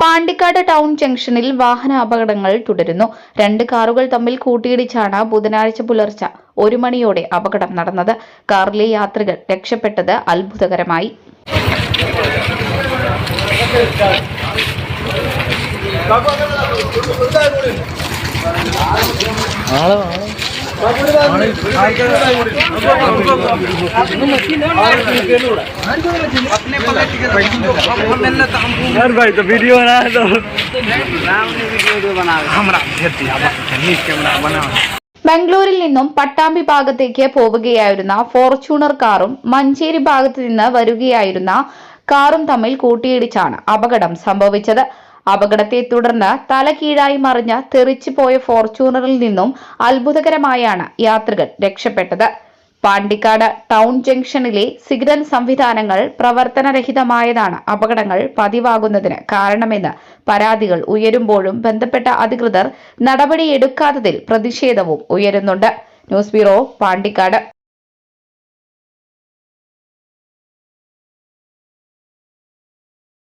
Pandikkad town ജംഗ്ഷനിൽ വാഹന അപകടങ്ങൾ തുടരുന്നു. രണ്ട് കാറുകൾ തമ്മിൽ കൂട്ടിയിടിച്ചാണ് ബുധനാഴ്ച പുലർച്ചെ ഒരു മണിയോടെ അപകടം നടന്നത്. കാറിലെ യാത്രികർ രക്ഷപ്പെട്ടത് അത്ഭുതകരമായി. यार भाई तो वीडियो बना तो राम ने वीडियो बना हमरा भेज दिया नीच कैमरा बना ബംഗളൂരിൽ നിന്നും പട്ടാമ്പി ഭാഗത്തേക്ക് പോവുകയായിരുന്ന ഫോർച്യൂണർ കാറും മഞ്ചേരി ഭാഗത്ത് നിന്ന് വരികയായിരുന്ന കാറും തമ്മിൽ കൂട്ടിയിടിച്ചാണ് അപകടം സംഭവിച്ചത് അപകടത്തെ തുടർന്ന് തല കീഴായി മറിഞ്ഞ് തെറിച്ചു പോയ ഫോർച്യൂണറിൽ നിന്നും അത്ഭുതകരമായാണ് യാത്രികർ രക്ഷപ്പെട്ടത്. പാണ്ടിക്കാട് ടൗൺ ജംഗ്ഷനിലെ സിഗ്നൽ സംവിധാനങ്ങൾ പ്രവർത്തനരഹിതമായതാണ് അപകടങ്ങൾ പതിവാകുന്നതിന് കാരണമെന്ന് പരാതികൾ ഉയരുമ്പോഴും ബന്ധപ്പെട്ട അധികൃതർ നടപടിയെടുക്കാത്തതിൽ പ്രതിഷേധവും ഉയരുന്നുണ്ട്. News bureau Pandikkad.